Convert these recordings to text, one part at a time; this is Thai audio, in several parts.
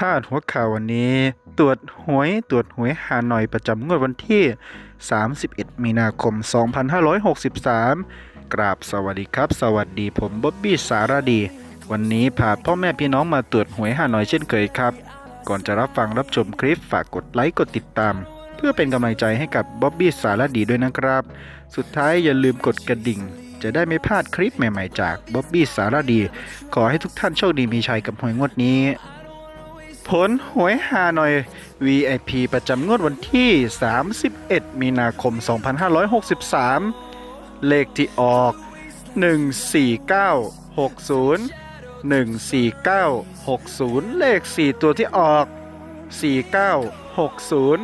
พาดหัวข่าววันนี้ ตรวจหวยตรวจหวยฮานอยประจำงวดวันที่ 31 มีนาคม 2563 กราบสวัสดีครับ สวัสดีผมบ๊อบบี้สารดี วันนี้พาพ่อแม่พี่น้องมาตรวจหวยฮานอยเช่นเคยครับ ก่อนจะรับฟังรับชมคลิปฝากกดไลค์กดติดตาม เพื่อเป็นกำลังใจให้กับบ๊อบบี้สารดีด้วยนะครับ สุดท้ายอย่าลืมกดกระดิ่งจะได้ไม่พลาดคลิปใหม่ ๆ จากบ๊อบบี้สารดี ขอให้ทุกท่านโชคดีมีชัยกับหวยงวดนี้ ผลหวยฮานอย VIP ประจำงวดวันที่ 31 มีนาคม 2563 เลขที่ออก 14960 14960 เลข 4 ตัวที่ออก 4960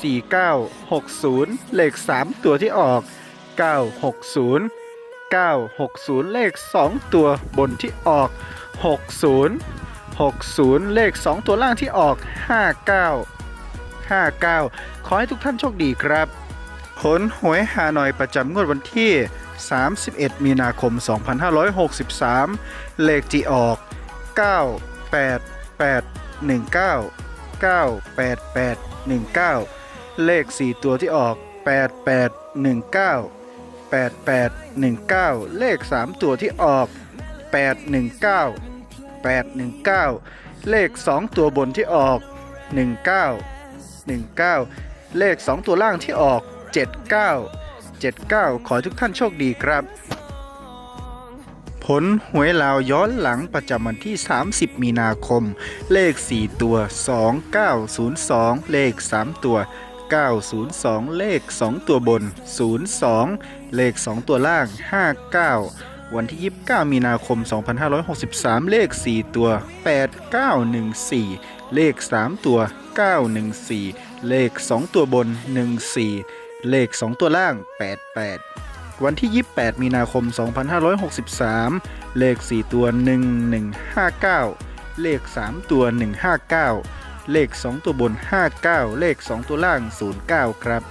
4960 เลข 3 ตัวที่ออก 960 960 เลข 2 ตัวบนที่ออก 60 60 เลข 2 ตัวล่างที่ออก 59 59 ขอให้ทุกท่านโชคดีครับผลหวยฮานอยประจำงวดวันที่ 31 มีนาคม 2563 เลขที่ออก 98819 98819 เลข 4 ตัวที่ออก 8819 8819 เลข 3 ตัวที่ออก 819 819 เลข 2 ตัวบนที่ออก 19 19 เลข 2 ตัวล่างที่ออก 79 79 ขอให้ทุกท่านโชคดีครับ ผลหวยลาวย้อนหลังประจำวันที่ 30 มีนาคม เลข 4 ตัว 2902 เลข 3 ตัว 902 เลข 2 ตัวบน 02 เลข 2 ตัวล่าง 59 วันที่ 29 มีนาคม 2563 เลข 4 ตัว 8914 เลข 3 ตัว 914 เลข 2 ตัวบน 14 เลข 2 ตัวล่าง 88 วันที่ 28 มีนาคม 2563 เลข 4 ตัว 1159 เลข 3 ตัว 159 เลข 2 ตัวบน 59 เลข 2 ตัวล่าง 09 ครับ